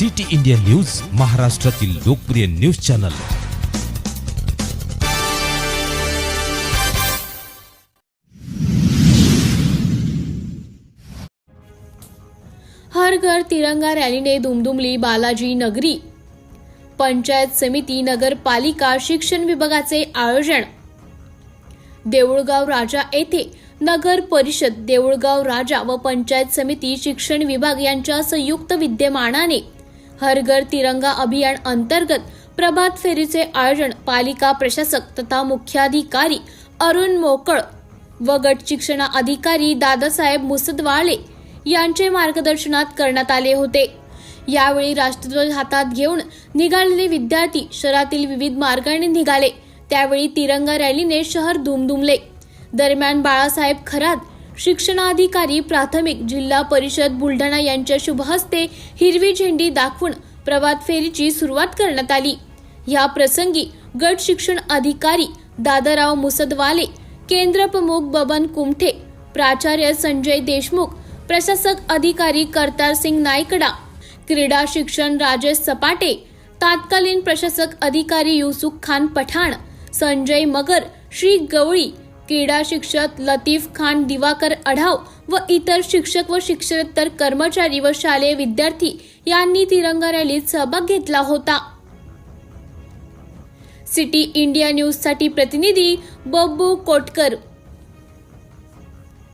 City India news महाराष्ट्रातील लोकप्रिय news channel. हर घर तिरंगा रॅलीने दुमदुमली बालाजी नगरी. पंचायत समिती नगरपालिका शिक्षण विभागाचे आयोजन. देऊळगाव राजा येथे नगर परिषद देऊळगाव राजा व पंचायत समिती शिक्षण विभाग यांच्या संयुक्त विद्यमानाने हर घर तिरंगा अभियान अंतर्गत प्रभात फेरीचे आयोजन पालिका प्रशासक तथा मुख्याधिकारी अरुण मोकळ व गट शिक्षणा अधिकारी दादासाहेब मुसदवाळे यांचे मार्गदर्शनात करण्यात आले होते. यावेळी राष्ट्रध्वज हातात घेऊन निघालेले विद्यार्थी शहरातील विविध मार्गाने निघाले. त्यावेळी तिरंगा रॅलीने शहर दुमदुमले. दरम्यान बाळासाहेब खरात शिक्षणाधिकारी प्राथमिक जिल्हा परिषद बुलढाणा यांच्या शुभहस्ते हिरवी झेंडी दाखवून प्रभात फेरीची सुरुवात करण्यात आली. या प्रसंगी गट शिक्षण अधिकारी दादाराव मुसदवाले केंद्र प्रमुख बबन कुमठे प्राचार्य संजय देशमुख प्रशासक अधिकारी करतार सिंग नायकडा क्रीडा शिक्षण राजेश सपाटे तात्कालीन प्रशासक अधिकारी युसुफ खान पठाण संजय मगर श्री गवळी क्रीडा शिक्षक लतीफ खान दिवाकर अढाव व इतर शिक्षक व शिक्षकेतर कर्मचारी व शालेय विद्यार्थी यांनी तिरंगा रॅलीत सहभाग घेतला होता. सिटी इंडिया न्यूजसाठी प्रतिनिधी बब्बू कोटकर